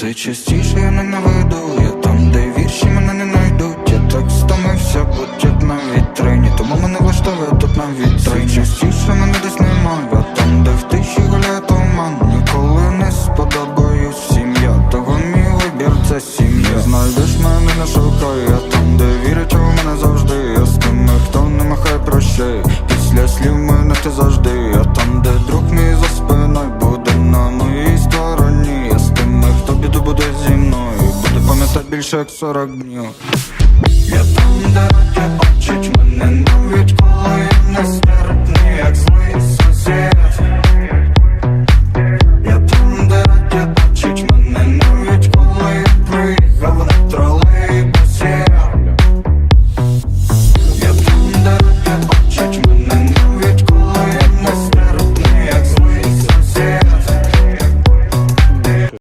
Все частіше я ненавиду, я там, де вірші мене не знайдуть. Я так стомився, будь на вітрині, тому мене влаштовує тут на вітрині. Все частіше мене десь немає, а там, де в тиші гуляє туман. Ніколи не сподобаюсь всім я, того мій вибір це сім'я. Знайдеш мене не шукай, я там, де вірять у мене завжди. Я з тими, хто не махає прощай. Після слів мене ти завжди. Більше як 40 днів. Я там,